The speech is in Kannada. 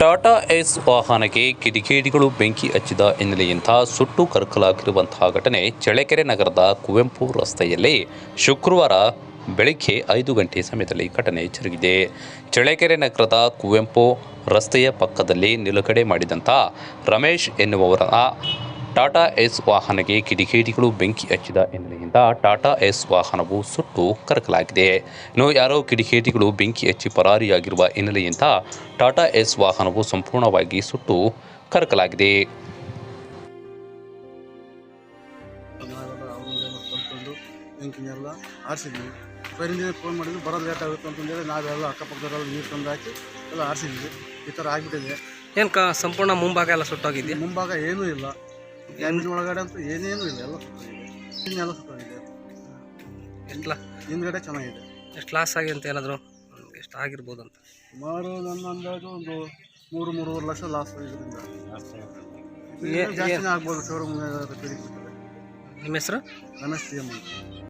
ಟಾಟಾ ಎಸ್ ವಾಹನಕ್ಕೆ ಕಿಡಿಕೇಡಿಗಳು ಬೆಂಕಿ ಹಚ್ಚಿದ ಹಿನ್ನೆಲೆಯಿಂದ ಸುಟ್ಟು ಕರಕಲಾಗಿರುವಂತಹ ಘಟನೆ ಚಳ್ಳಕೆರೆ ನಗರದ ಕುವೆಂಪು ರಸ್ತೆಯಲ್ಲಿ ಶುಕ್ರವಾರ ಬೆಳಗ್ಗೆ ಐದು ಗಂಟೆ ಸಮಯದಲ್ಲಿ ಘಟನೆ ಜರುಗಿದೆ. ಚಳ್ಳಕೆರೆ ನಗರದ ಕುವೆಂಪು ರಸ್ತೆಯ ಪಕ್ಕದಲ್ಲಿ ನಿಲುಗಡೆ ಮಾಡಿದಂಥ ರಮೇಶ್ ಎನ್ನುವವರ ಟಾಟಾ ಎಸ್ ವಾಹನಕ್ಕೆ ಕಿಡಿಗೇಡಿಗಳು ಬೆಂಕಿ ಹಚ್ಚಿದ ಹಿನ್ನೆಲೆಯಿಂದ ಟಾಟಾ ಎಸ್ ವಾಹನವು ಸುಟ್ಟು ಕರಕಲಾಗಿದೆ. ಇನ್ನು ಯಾರೋ ಕಿಡಿಗೇಡಿಗಳು ಬೆಂಕಿ ಹಚ್ಚಿ ಪರಾರಿಯಾಗಿರುವ ಹಿನ್ನೆಲೆಯಿಂದ ಟಾಟಾ ಎಸ್ ವಾಹನವು ಸಂಪೂರ್ಣವಾಗಿ ಸುಟ್ಟು ಕರಕಲಾಗಿದೆ. ಬೆಂಕಿನೆಲ್ಲ ಆರಿಸಿದ್ವಿ ಫೋನ್ ಮಾಡಿದ್ರು ಬರೋದು ಲೇಟ್ ಆಗುತ್ತೆ ಅಂತಂದೇಳಿ ನಾವೆಲ್ಲ ಅಕ್ಕಪಕ್ಕದವರೆಲ್ಲ ನೀರು ತಂದು ಹಾಕಿ ಎಲ್ಲ ಆರಿಸಿದ್ವಿ ಈ ಥರ ಆಗಿಬಿಟ್ಟಿದೆ ಏನು ಕ ಸಂಪೂರ್ಣ ಮುಂಭಾಗ ಎಲ್ಲ ಸುಟ್ಟೋಗಿದೆಯಾ? ಮುಂಭಾಗ ಏನೂ ಇಲ್ಲ. ಎಂಜಿನ್ ಒಳಗಡೆ ಅಂತೂ ಏನೇನು ಇಲ್ಲ ಎಲ್ಲ ಸುತ್ತೋಗಿದೆ ಎಲ್ಲ ಸುತ್ತೋಗಿದೆ. ಎಷ್ಟು ಲಾ ಹಿಂದ್ಗಡೆ ಚೆನ್ನಾಗಿದೆ. ಎಷ್ಟು ಲಾಸ್ ಆಗಿ ಅಂತ ಏನಾದರೂ? ಎಷ್ಟು ಆಗಿರ್ಬೋದು ಅಂತ. ಸುಮಾರು ನನ್ನ ಅಂದಾಜು ಒಂದು ಮೂರು ಮೂರುವರೆ ಲಕ್ಷ ಲಾಸ್ ಇದರಿಂದ ಜಾಸ್ತಿ ಜಾಸ್ತಿನೇ ಆಗ್ಬೋದು ಶೋರೂಮ್ ನಿಮ್ಮ ಹೆಸರು? ರಮೇಶ್ ಸಿ ಎಂ ಅಂತ.